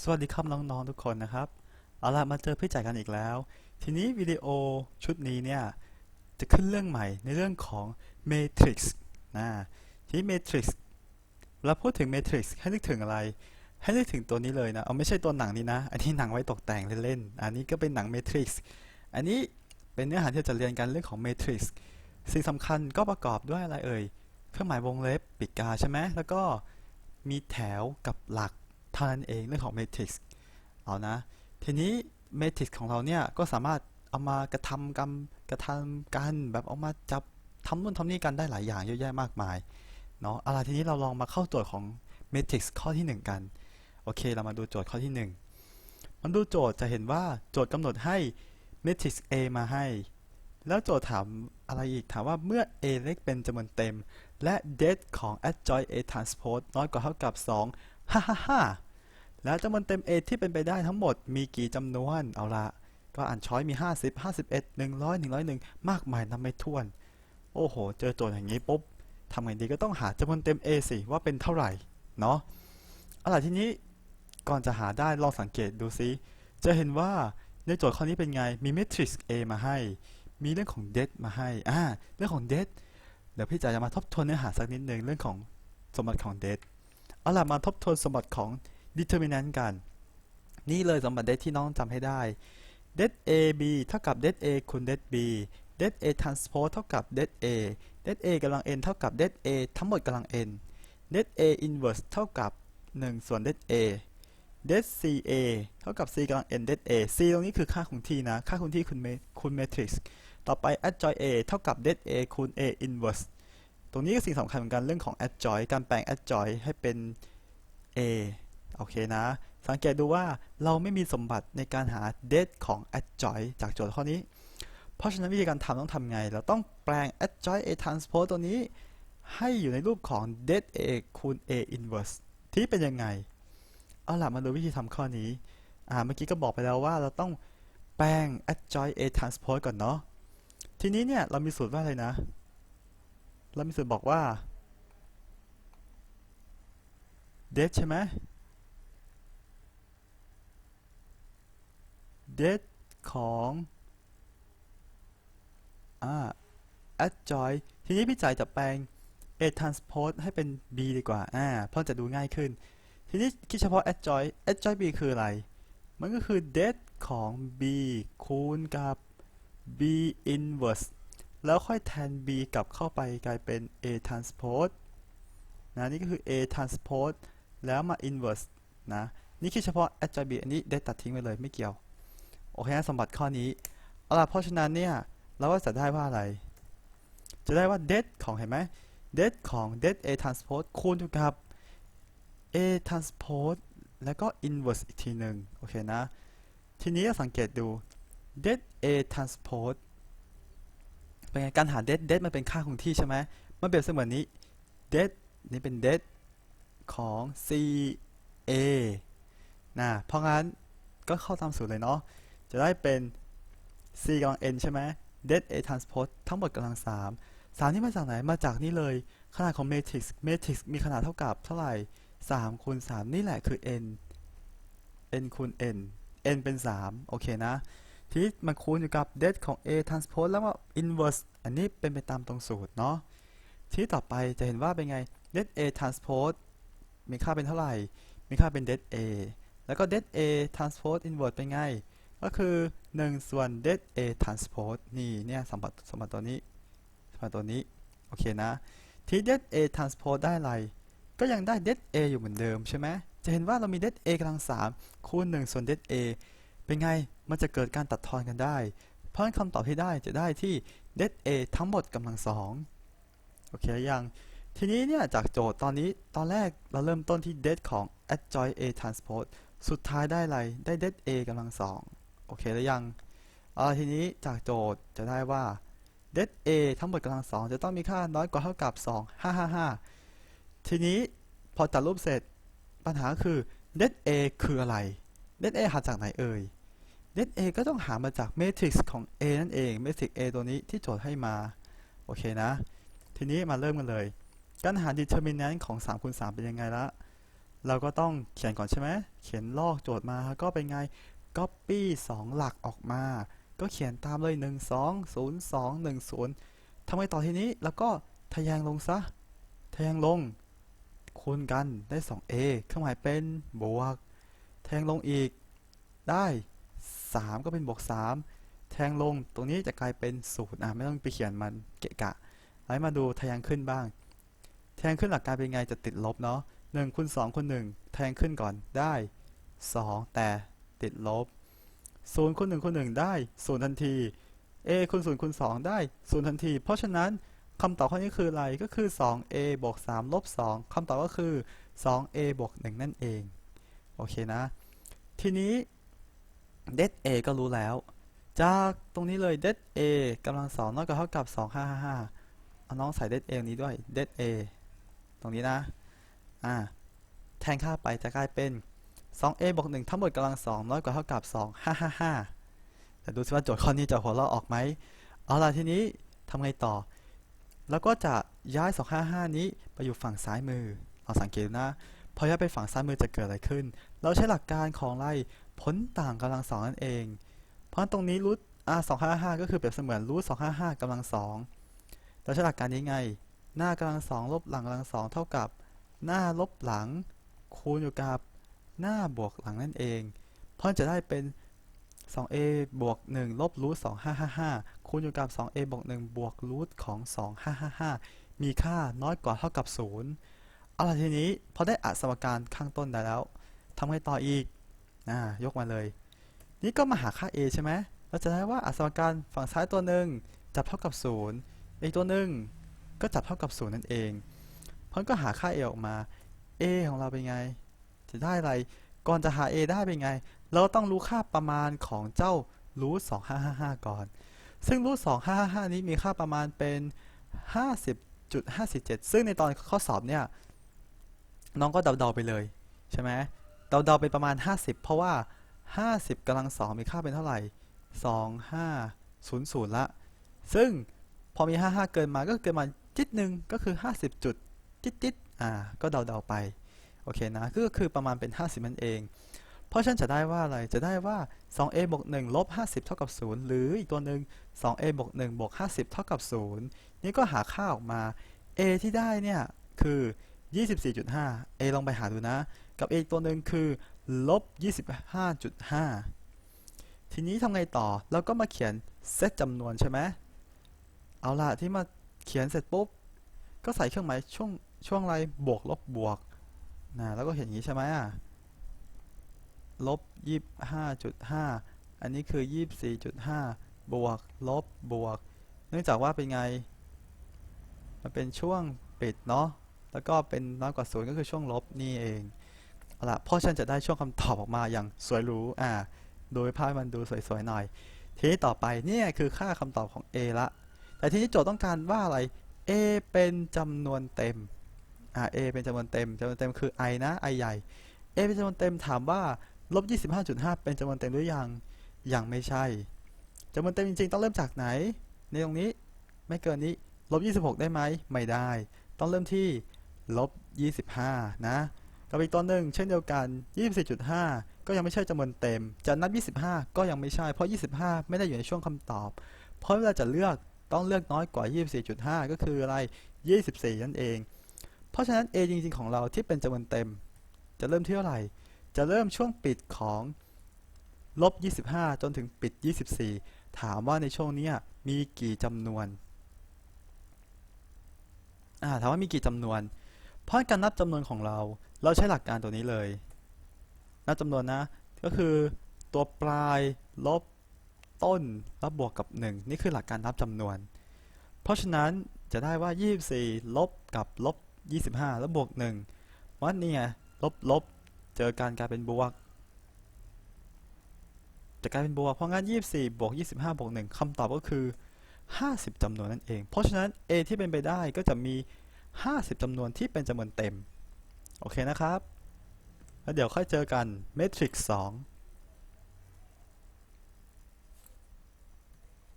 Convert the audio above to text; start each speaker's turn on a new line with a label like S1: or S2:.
S1: สวัสดีครับน้องๆทุกคนนะครับ เอาล่ะมาเจอพี่จ่ายกันอีกแล้ว ทีนี้วิดีโอชุดนี้เนี่ย จะขึ้นเรื่องใหม่ในเรื่องของ Matrix นะทีนี้ Matrix เวลาพูดถึง Matrix ให้นึกถึงอะไร ให้นึกถึงตัวนี้เลยนะ เอาไม่ใช่ตัวหนังนี้นะ อันนี้หนังไว้ตกแต่งเล่นๆ อันนี้ก็เป็นหนัง Matrix อันนี้เป็นเนื้อหาที่จะเรียนกันเรื่องของ Matrix สิ่งสำคัญก็ประกอบด้วยอะไรเอ่ย เครื่องหมายวงเล็บปีกกาใช่ไหมแล้วก็มีแถวกับหลัก ท่านั้นเองเรื่องของ matrix เอานะ ทีนี้ matrix ของเราเนี่ยก็สามารถเอามากระทำกรรมกระทำกันแบบเอามาจับทำนู่นทำนี่กันได้หลายอย่างเยอะแยะมากมายเนาะเอาล่ะทีนี้เราลองมาเข้าโจทย์ของ matrix ข้อที่ 1 กัน โอเค เรามาดูโจทย์ข้อที่ 1 มันดูโจทย์จะเห็นว่าโจทย์กำหนดให้ matrix A มาให้ แล้วโจทย์ถามอะไรอีก ถามว่าเมื่อ A เล็กเป็นจำนวนเต็ม และ det ของ adjoint A transpose น้อยกว่าเท่ากับ 2 ฮ่าฮ่าฮ่า แล้วจำนวนเต็ม A ที่เป็นไปได้ทั้งหมดมีกี่จำนวน เอาละก็อ่านช้อยมี 50 51 100 101 มากมายนับไม่ถ้วน โอ้โห เจอโจทย์อย่างนี้ปุ๊บทำไงดีก็ต้องหาจำนวนเต็ม A สิว่าเป็นเท่าไหร่เนาะเอาล่ะทีนี้ก่อนจะหาได้ลองสังเกตดูซิ จะเห็นว่าในโจทย์ข้อนี้เป็นไง มี matrix A มาให้ มีเรื่องของ det มาให้ อ่า เรื่องของ det เดี๋ยวพี่จ๋าจะมาทบทวนเนื้อหาสักนิดนึงเรื่องของสมบัติของ det เอาล่ะมาทบทวนสมบัติของ determinant กัน นี่เลยสมบัติ det ที่น้องจำให้ได้ det a b เท่ากับ det a คูณ det b det a transpose เท่ากับ det a det a กำลัง n เท่ากับ det a ทั้งหมดกำลัง n det a inverse เท่ากับ 1 ส่วน det a det c a เท่ากับ c กำลัง n det a c ตรงนี้คือค่าคงที่นะ ค่าคงที่คูณคูณ matrix ต่อไป adjoint a เท่ากับ det a คูณ a inverse ตรงนี้ก็สิ่งสำคัญเหมือนกันเรื่องของ adjoint การแปลง adjoint ให้เป็น a โอเคนะ สังเกตดูว่าเราไม่มีสมบัติในการหา det ของ adjoint จากโจทย์ข้อนี้ เพราะฉะนั้นวิธีการทำต้องทำไง เราต้องแปลง adjoint a transpose ตัวนี้ให้อยู่ในรูปของ det a คูณ a inverse ที่เป็นยังไง เอาล่ะมาดูวิธีทำข้อนี้ อ่า เมื่อกี้ก็บอกไปแล้วว่าเราต้องแปลง adjoint a transpose ก่อนเนาะ ทีนี้เนี่ยเรามีสูตรว่าอะไรนะ เรามีสูตรบอกว่า det ใช่ไหม det ของอ่า adjoint ทีนี้พี่จ่ายจะแปลง a transpose ให้เป็น b ดีกว่าอ่าเพราะจะดูง่ายขึ้น ทีนี้คิดเฉพาะ adjoin adjoin b คืออะไร มันก็คือ det ของ b คูณกับ b inverse แล้วค่อยแทน b กลับเข้าไปกลายเป็น a transpose นะนี่ก็คือ a transpose แล้วมา inverse นะ นี่คิดเฉพาะ adjoint b อันนี้ได้ตัดทิ้งไปเลยไม่เกี่ยว โอเคนะสมบัติข้อนี้เอาล่ะเพราะฉะนั้นเนี่ยเราก็จะได้ว่าอะไร จะได้ว่า det ของเห็นไหม det ของ det a transpose คูณกับ a transpose แล้วก็ inverse อีกทีหนึ่งโอเคนะ ทีนี้สังเกตดู det a transpose เป็นไงการหา det det มันเป็นค่าคงที่ใช่ไหมมันเปรียบเสมือนนี้ det นี่เป็น det ของ c a นะเพราะงั้นก็เข้าตามสูตรเลยเนาะ จะได้เป็น c กำลัง n ใช่ไหม det a transpose ทั้งหมดกำลัง 3 3 นี่มาจากไหน มาจากนี่เลย ขนาดของ matrix matrix มีขนาดเท่ากับเท่าไหร่3คูณ3นี่แหละคือ n n คูณ n n เป็น 3 โอเคนะ ทีนี้มันคูณอยู่กับ det ของ a transpose แล้วก็ inverse อันนี้เป็นไปตามตรงสูตรเนาะ ทีนี้ต่อไปจะเห็นว่าเป็นไง det a transpose มีค่าเป็นเท่าไหร่ มีค่าเป็น det a แล้วก็ det a transpose inverse เป็นไง ก็คือ 1 ส่วน det a transpose นี่เนี่ยสมบัติสมบัติตัวนี้สมบัติตัวนี้ โอเคนะ ที่ det a transpose ได้อะไร ก็ยังได้ det a อยู่เหมือนเดิมใช่ไหมจะเห็นว่าเรามี det a กำลัง 3 คูณ 1 ส่วน det a เป็นไง มันจะเกิดการตัดทอนกันได้ เพราะนั้นคำตอบที่ได้จะได้ที่ det a ทั้งหมดกำลัง2โอเคยัง ทีนี้เนี่ย จากโจทย์ตอนนี้ตอนแรกเราเริ่มต้นที่ det ของ adjoint a transpose สุดท้ายได้อะไร ได้ det a กำลัง2 โอเคแล้วยังเอาทีนี้จากโจทย์จะได้ว่า det a ทั้งหมดกำลัง2จะต้องมีค่าน้อยกว่าเท่ากับ 2 555 ทีนี้พอจัดรูปเสร็จปัญหาคือ det a คืออะไร det a หาจากไหนเอ่ย det a ก็ต้องหามาจาก matrix ของ a นั่นเอง matrix a ตัวนี้ที่โจทย์ให้มา โอเคนะ ทีนี้มาเริ่มกันเลย การหา determinant ของ3คูณ3เป็นยังไงละเราก็ต้องเขียนก่อนใช่ไหมเขียนลอกโจทย์มาก็เป็นไง copy 2 หลักออกมา ก็เขียนตามเลย 1 2 0 2 1 0ทำไงต่อทีนี้แล้วก็ทะแยงลงซะ ทะแยงลง คูณกันได้ 2a เครื่องหมายเป็นบวก แทงลงอีก ได้ 3 ก็เป็นบวก 3 แทงลงตรงนี้จะกลายเป็น0อะไม่ต้องไปเขียนมันเกะกะไล่มาดูทะแยงขึ้นบ้าง แทงขึ้นหลักการเป็นไงจะติดลบเนาะ1คูณ2คูณ1แทงขึ้นก่อนได้ 2 แต่ ติดลบ0คูณ1คูณ1ได้0ทันที a คูณ0คูณ2ได้0ทันที เพราะฉะนั้นคำตอบข้อนี้คืออะไรก็คือ 2a บวก3ลบ2คำตอบก็คือ 2a บวก1นั่นเอง โอเคนะ ทีนี้ det a ก็รู้แล้ว จากตรงนี้เลย det a กำลังสองน้อยกว่าเท่ากับ 2555เอาน้องใส่ det a นี้ด้วย det a ตรงนี้นะ อ่า แทนค่าไปจะกลายเป็น 2a บวก1ทั้งหมดกำลังสองน้อยกว่าเท่ากับ 2555 แต่ดูสิว่าโจทย์ข้อนี้จะหัวเราะออกไหม เอาล่ะทีนี้ทำไงต่อ แล้วก็จะย้าย 255 นี้ไปอยู่ฝั่งซ้ายมือเอาสังเกตนะ พอย้ายไปฝั่งซ้ายมือจะเกิดอะไรขึ้น เราใช้หลักการของไล่ผลต่างกำลังสองนั่นเอง เพราะตรงนี้รูท r 255 ก็คือเปรียบเสมือนรูท255กำลังสองเราใช้หลักการนี้ไง หน้ากำลังสองลบหลังกำลังสองเท่ากับ หน้าลบหลังคูณอยู่กับ หน้าบวกหลังนั่นเอง เพราะจะได้เป็น 2a บวก1ลบรูท2555 คูณอยู่กับ 2a บวก1บวกรูทของ 2555 มีค่าน้อยกว่าเท่ากับ 0 เอาล่ะทีนี้พอได้อัดสมการข้างต้นได้แล้วทำไงต่ออีกอ่ายกมาเลย นี่ก็มาหาค่า a ใช่ไหมเราจะได้ว่าอัดสมการฝั่งซ้ายตัวหนึ่งจับเท่ากับ 0 อีกตัวหนึ่งก็จับเท่ากับ 0 นั่นเอง เพราะก็หาค่า a ออกมา a ของเราเป็นไง จะได้อะไร ก่อนจะหา a ได้เป็นไง เราต้องรู้ค่าประมาณของเจ้ารูท2555 ก่อน ซึ่งรูท2555 นี้มีค่าประมาณเป็น 50.57 ซึ่งในตอนข้อสอบเนี่ย น้องก็เดาๆไปเลย ใช่ไหมเดาๆไปประมาณ 50 เพราะว่า 50กำลังสองมีค่าเป็นเท่าไหร่ 2500 ละ ซึ่งพอมี 55 เกินมาก็เกินมาจิตหนึ่งก็คือ 50 จุดจิตจิตๆอ่า ก็เดาๆไป โอเคนะก็คือประมาณเป็น 50นั่นเอง เพราะฉันจะได้ว่าอะไรจะได้ว่า 2a บวก1ลบ50 เท่ากับ 0 หรืออีกตัวหนึ่ง 2a บวก1บวก50 เท่ากับ 0 นี่ก็หาค่าออกมา a ที่ได้เนี่ยคือ 24.5 a ลองไปหาดูนะ กับ a อีกตัวหนึ่งคือลบ25.5 ทีนี้ทำไงต่อเราก็มาเขียนเซตจำนวนใช่ไหมเอาล่ะที่มาเขียนเสร็จปุ๊บ ก็ใส่เครื่องหมายช่วงช่วงอะไรบวกลบบวก นะแล้วก็เห็นอย่างนี้ใช่ไหมอะลบยี่ห้าจุดห้าอันนี้คือยี่สี่จุดห้าบวกลบบวก เนื่องจากว่าเป็นไง มันเป็นช่วงปิดเนาะแล้วก็เป็นน้อยกว่าศูนย์ก็คือช่วงลบนี่เองเอาล่ะพราะฉันจะได้ช่วงคำตอบออกมาอย่างสวยหรูอ่าโดยภาพมันดูสวยๆหน่อย ทีนี้ต่อไปเนี่ยคือค่าคำตอบของ A ละ แต่ทีนี้โจทย์ต้องการว่าอะไร A เป็นจำนวนเต็ม อ่า A เป็นจำนวนเต็มจำนวนเต็มคือ i นะ i ใหญ่ A เป็นจำนวนเต็มถามว่าลบ25.5 เป็นจำนวนเต็มหรือยัง ยังไม่ใช่จำนวนเต็มจริงๆ ต้องเริ่มจากไหน ในตรงนี้ไม่เกินนี้ลบ26 ได้ไหม ไม่ได้ ต้องเริ่มที่ลบ25 นะกับอีกตัวหนึ่งเช่นเดียวกัน 24.5 ก็ยังไม่ใช่จำนวนเต็ม จะนับ 25 ก็ยังไม่ใช่ เพราะ 25 ไม่ได้อยู่ในช่วงคำตอบ เพราะเวลาจะเลือกต้องเลือกน้อยกว่า 24.5 ก็คืออะไร 24 นั่นเอง เพราะฉะนั้น A จริง ๆ ของเราที่เป็นจำนวนเต็ม จะเริ่มที่เท่าไหร่ จะเริ่มช่วงปิดของลบ 25 จนถึงปิด 24 ถามว่าในช่วงนี้มีกี่จำนวนถามว่ามีกี่จำนวน เพราะการนับจำนวนของเรา เราใช้หลักการตัวนี้เลย นับจำนวนนะ ก็คือตัวปลายลบต้นแล้วบวกกับ 1 นี่คือหลักการนับจำนวน เพราะฉะนั้นจะได้ว่า 24 ลบกับลบ 25 แล้วบวก1ว่านี่ไงลบลบเจอการกลายเป็นบวก จะกลายเป็นบวก เพราะงั้น 24 บวก 25 บวก1คำตอบก็คือ 50จำนวนนั่นเอง เพราะฉะนั้น A ที่เป็นไปได้ก็จะมี 50จำนวนที่เป็นจำนวนเต็ม โอเคนะครับ แล้วเดี๋ยวค่อยเจอกัน Matrix 2